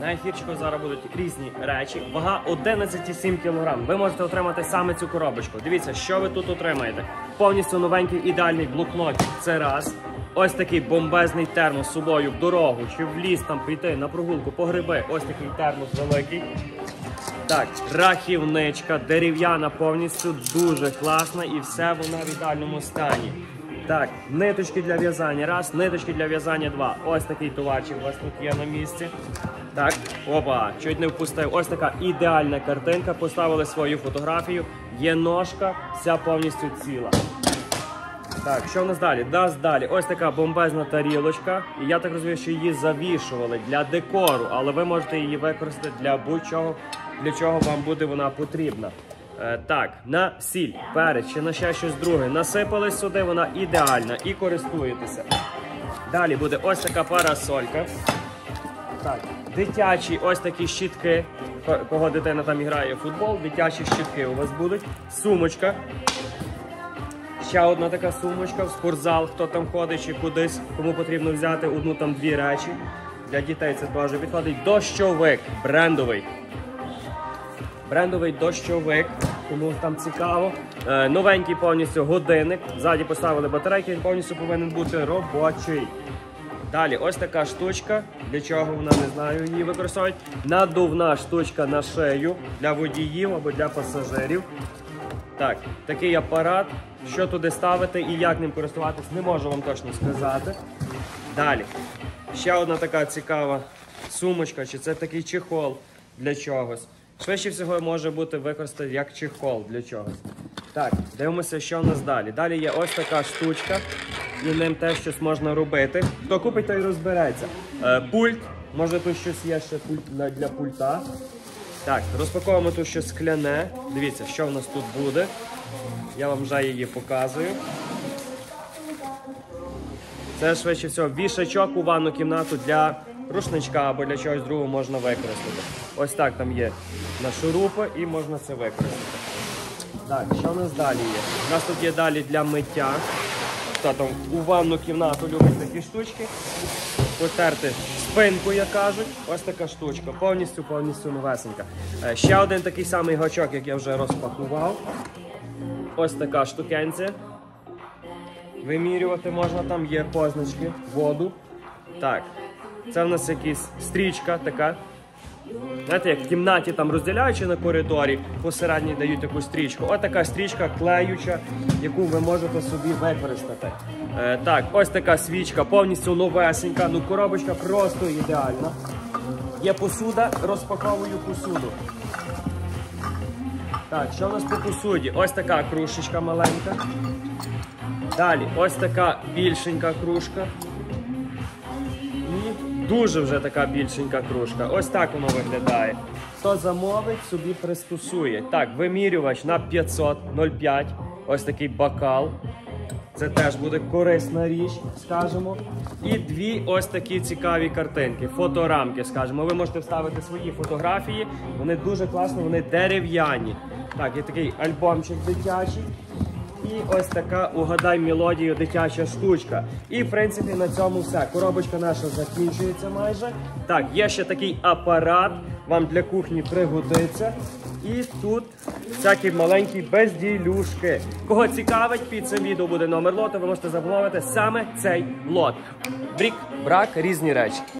На ефірчику зараз будуть різні речі. Вага 11,7 кг. Ви можете отримати саме цю коробочку. Дивіться, що ви тут отримаєте. Повністю новенький ідеальний блокнот. Це раз. Ось такий бомбезний термос з собою в дорогу чи в ліс там піти на прогулку по гриби. Ось такий термос великий. Так, рахівничка, дерев'яна повністю дуже класна і все вона в ідеальному стані. Так, ниточки для в'язання. Раз, ниточки для в'язання два. Ось такий товарчик у вас тут є на місці. Так, опа, чуть не впустив. Ось така ідеальна картинка. Поставили свою фотографію. Є ножка, вся повністю ціла. Так, що в нас далі? Нас далі. Ось така бомбезна тарілочка. І я так розумію, що її завішували для декору, але ви можете її використати для будь-чого, для чого вам буде вона потрібна. Е, так, на сіль, перець чи на ще щось друге. Насипали сюди, вона ідеальна і користуєтеся. Далі буде ось така парасолька. Так, дитячі ось такі щітки. Кого дитина там грає в футбол, дитячі щітки у вас будуть. Сумочка. Ще одна така сумочка в спортзал, хто там ходить чи кудись, кому потрібно взяти одну там дві речі. Для дітей це теж підходить. Дощовик брендовий. Брендовий дощовик, кому там цікаво. Е, новенький повністю годинник. Ззаді поставили батарейки, він повністю повинен бути робочий. Далі, ось така штучка. Для чого вона не знаю, її використовують. Надувна штучка на шею для водіїв або для пасажирів. Так, такий апарат. Що туди ставити і як ним користуватись, не можу вам точно сказати. Далі. Ще одна така цікава сумочка, чи це такий чехол для чогось. Швидше всього може бути використаний як чехол для чогось. Так, дивимося, що в нас далі. Далі є ось така штучка, і ним теж щось можна робити. Хто купить, той розбереться. Е, пульт, може тут щось є ще пульт для пульта. Так, розпаковуємо тут щось скляне. Дивіться, що в нас тут буде. Я вам вже її показую. Це швидше всього вішачок у ванну кімнату для рушничка або для чогось другого можна використати. Ось так там є на шурупи і можна це використати. Так, що в нас далі є? У нас тут є далі для миття. Хто там у ванну кімнату любить такі штучки. Потерти спинку, як кажуть. Ось така штучка. Повністю, повністю новесенька. Е, Ще один такий самий гачок, як я вже розпакував. Ось така штукенція. Вимірювати можна, там є позначки, воду. Так, це в нас якась стрічка така. Знаєте, як в кімнаті там розділяючи на коридорі, посередній дають таку стрічку. Ось така стрічка клеюча, яку ви можете собі використати. Е, так, ось така свічка, повністю новесенька. Ну, коробочка просто ідеальна. Є посуда, розпаковую посуду. Так, що в нас по посуді? Ось така кружечка маленька. Далі, ось така більшенька кружка. І дуже вже така більшенька кружка. Ось так воно виглядає. Хто замовить, собі пристосує. Так, вимірювач на 500 0,5. Ось такий бокал. Це теж буде корисна річ, скажімо. І дві ось такі цікаві картинки, фоторамки, скажімо. Ви можете вставити свої фотографії. Вони дуже класно, вони дерев'яні. Так, є такий альбомчик дитячий. І ось така угадай мелодію дитяча штучка. І в принципі на цьому все. Коробочка наша закінчується майже. Так, є ще такий апарат, вам для кухні пригодиться. І тут всякі маленькі безділюшки. Кого цікавить, під цим відео буде номер лоту, ви можете замовити саме цей лот. Брік, брак, різні речі.